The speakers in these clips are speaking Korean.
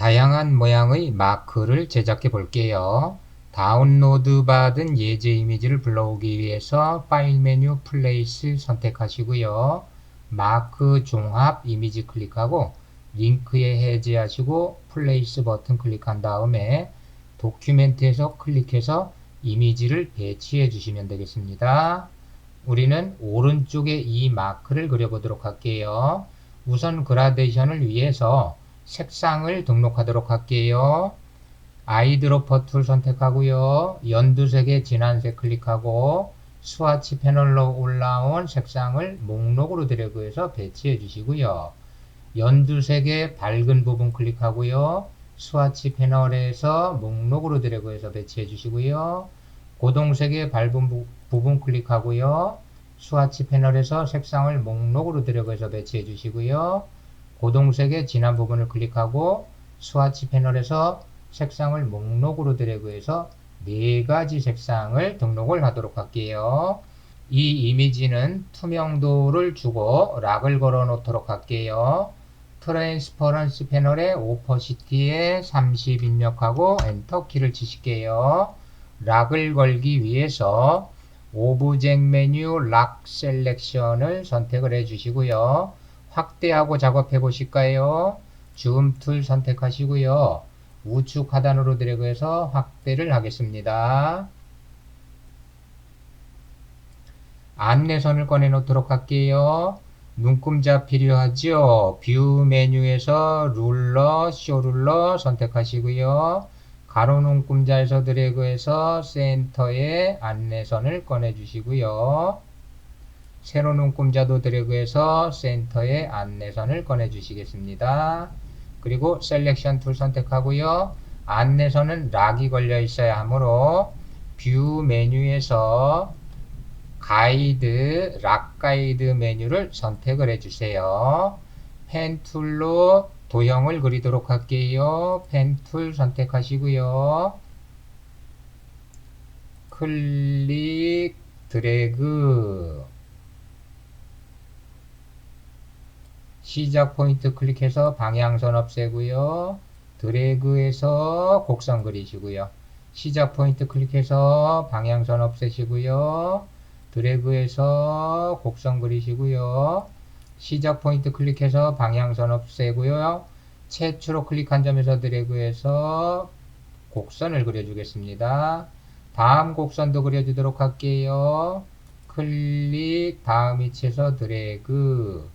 다양한 모양의 마크를 제작해 볼게요. 다운로드 받은 예제 이미지를 불러오기 위해서 파일 메뉴 플레이스 선택하시고요. 마크 종합 이미지 클릭하고 링크에 해제하시고 플레이스 버튼 클릭한 다음에 도큐멘트에서 클릭해서 이미지를 배치해 주시면 되겠습니다. 우리는 오른쪽에 이 마크를 그려보도록 할게요. 우선 그라데이션을 위해서 색상을 등록하도록 할게요. 아이드로퍼 툴 선택하고요. 연두색의 진한색 클릭하고 스와치 패널로 올라온 색상을 목록으로 드래그해서 배치해 주시고요. 연두색의 밝은 부분 클릭하고요. 스와치 패널에서 목록으로 드래그해서 배치해 주시고요. 고동색의 밝은 부, 부분 클릭하고요. 스와치 패널에서 색상을 목록으로 드래그해서 배치해 주시고요. 고동색의 진한 부분을 클릭하고 스와치 패널에서 색상을 목록으로 드래그해서 네 가지 색상을 등록을 하도록 할게요. 이 이미지는 투명도를 주고 락을 걸어 놓도록 할게요. 트랜스퍼런스 패널의 오퍼시티에 30 입력하고 엔터 키를 치실게요. 락을 걸기 위해서 오브젝 메뉴 락 셀렉션을 선택을 해 주시고요. 확대하고 작업해 보실까요? 줌 툴 선택하시고요. 우측 하단으로 드래그해서 확대를 하겠습니다. 안내선을 꺼내 놓도록 할게요. 눈금자 필요하죠? 뷰 메뉴에서 룰러, 쇼룰러 선택하시고요. 가로 눈금자에서 드래그해서 센터에 안내선을 꺼내 주시고요. 세로 눈금자도 드래그해서 센터에 안내선을 꺼내 주시겠습니다. 그리고 셀렉션 툴 선택하고요. 안내선은 락이 걸려 있어야 하므로 뷰 메뉴에서 가이드, 락 가이드 메뉴를 선택을 해주세요. 펜 툴로 도형을 그리도록 할게요. 펜 툴 선택하시고요. 클릭, 드래그. 시작 포인트 클릭해서 방향선 없애고요. 드래그해서 곡선 그리시고요. 시작 포인트 클릭해서 방향선 없애시고요. 드래그해서 곡선 그리시고요. 시작 포인트 클릭해서 방향선 없애고요. 최초로 클릭한 점에서 드래그해서 곡선을 그려주겠습니다. 다음 곡선도 그려주도록 할게요. 클릭, 다음 위치에서 드래그,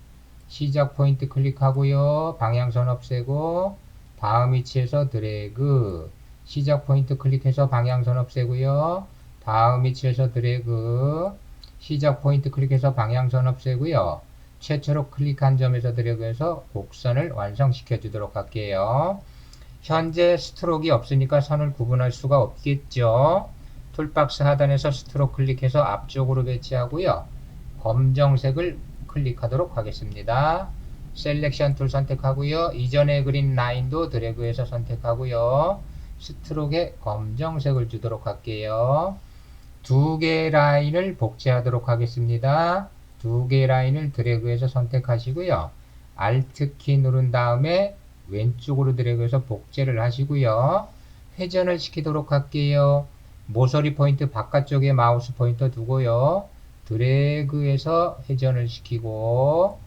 시작 포인트 클릭하고요. 방향선 없애고, 다음 위치에서 드래그, 시작 포인트 클릭해서 방향선 없애고요. 다음 위치에서 드래그, 시작 포인트 클릭해서 방향선 없애고요. 최초로 클릭한 점에서 드래그해서 곡선을 완성시켜 주도록 할게요. 현재 스트로크가 없으니까 선을 구분할 수가 없겠죠. 툴박스 하단에서 스트로크 클릭해서 앞쪽으로 배치하고요. 검정색을 클릭하도록 하겠습니다. 셀렉션 툴 선택하고요. 이전에 그린 라인도 드래그해서 선택하고요. 스트로크에 검정색을 주도록 할게요. 두 개 라인을 복제하도록 하겠습니다. 두 개 라인을 드래그해서 선택하시고요. Alt 키 누른 다음에 왼쪽으로 드래그해서 복제를 하시고요. 회전을 시키도록 할게요. 모서리 포인트 바깥쪽에 마우스 포인터 두고요. 드래그해서 회전을 시키고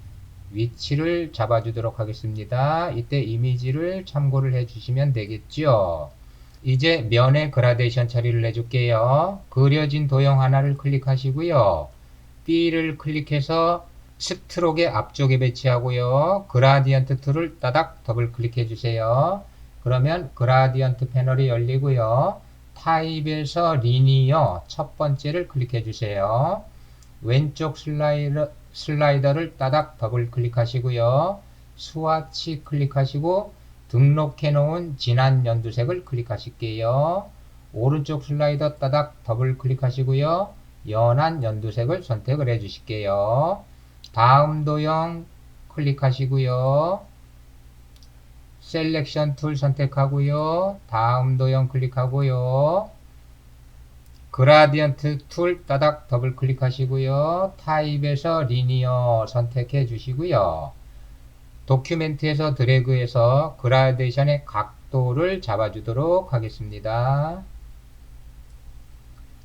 위치를 잡아주도록 하겠습니다. 이때 이미지를 참고를 해주시면 되겠죠. 이제 면의 그라데이션 처리를 해줄게요. 그려진 도형 하나를 클릭하시고요. B를 클릭해서 스트로크의 앞쪽에 배치하고요. 그라디언트 툴을 따닥 더블 클릭해 주세요. 그러면 그라디언트 패널이 열리고요. 타입에서 리니어 첫 번째를 클릭해 주세요. 왼쪽 슬라이더, 슬라이더를 따닥 더블 클릭하시고요. 스와치 클릭하시고 등록해 놓은 진한 연두색을 클릭하실게요. 오른쪽 슬라이더 따닥 더블 클릭하시고요. 연한 연두색을 선택을 해 주실게요. 다음 도형 클릭하시고요. 셀렉션 툴 선택하고요. 다음 도형 클릭하고요. 그라디언트 툴 따닥 더블 클릭하시고요. 타입에서 리니어 선택해 주시고요. 도큐멘트에서 드래그해서 그라데이션의 각도를 잡아주도록 하겠습니다.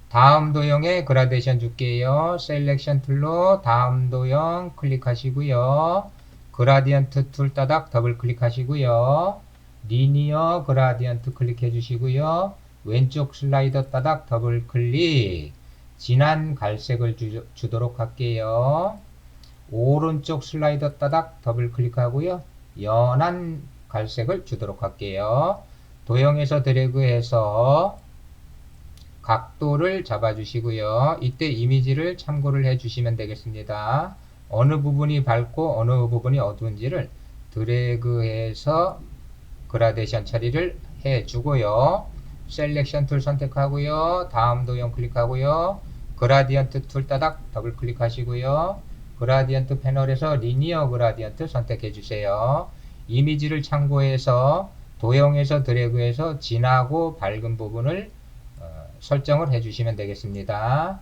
다음 도형에 그라데이션 줄게요. 셀렉션 툴로 다음 도형 클릭하시고요. 그라디언트 툴 따닥 더블 클릭하시고요. 리니어 그라디언트 클릭해 주시고요. 왼쪽 슬라이더 따닥 더블 클릭. 진한 갈색을 주, 주도록 할게요. 오른쪽 슬라이더 따닥 더블 클릭하고요. 연한 갈색을 주도록 할게요. 도형에서 드래그해서 각도를 잡아주시고요. 이때 이미지를 참고를 해주시면 되겠습니다. 어느 부분이 밝고 어느 부분이 어두운지를 드래그해서 그라데이션 처리를 해주고요. 셀렉션 툴 선택하고요. 다음 도형 클릭하고요. 그라디언트 툴 따닥 더블 클릭하시고요. 그라디언트 패널에서 리니어 그라디언트 선택해 주세요. 이미지를 참고해서 도형에서 드래그해서 진하고 밝은 부분을 어, 설정을 해 주시면 되겠습니다.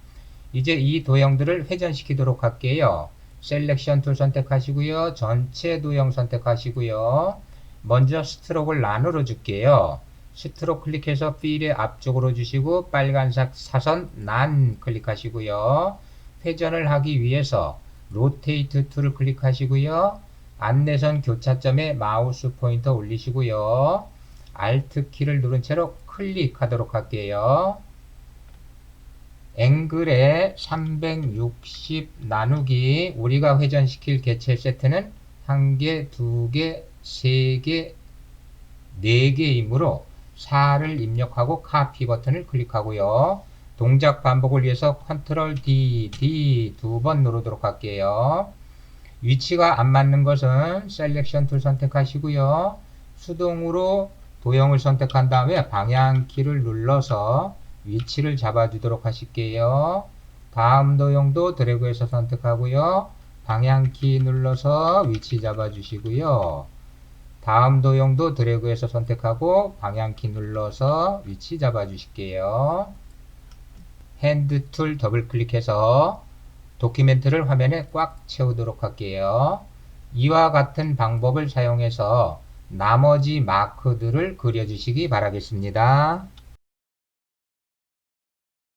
이제 이 도형들을 회전시키도록 할게요. 셀렉션 툴 선택하시고요. 전체 도형 선택하시고요. 먼저 스트로크를 나누어 줄게요. 스트로크 클릭해서 필의 앞쪽으로 주시고 빨간색 사선 난 클릭하시고요. 회전을 하기 위해서 로테이트 툴을 클릭하시고요. 안내선 교차점에 마우스 포인터 올리시고요. Alt 키를 누른 채로 클릭하도록 할게요. 앵글에 360 나누기 우리가 회전시킬 개체 세트는 1개, 2개, 3개, 4개이므로 4를 입력하고 카피 버튼을 클릭하고요. 동작 반복을 위해서 컨트롤 D, D 두 번 누르도록 할게요. 위치가 안 맞는 것은 셀렉션 툴 선택하시고요. 수동으로 도형을 선택한 다음에 방향키를 눌러서 위치를 잡아주도록 하실게요. 다음 도형도 드래그해서 선택하고요. 방향키 눌러서 위치 잡아주시고요. 다음 도형도 드래그해서 선택하고 방향키 눌러서 위치 잡아 주실게요. 핸드 툴 더블 클릭해서 도큐멘트를 화면에 꽉 채우도록 할게요. 이와 같은 방법을 사용해서 나머지 마크들을 그려주시기 바라겠습니다.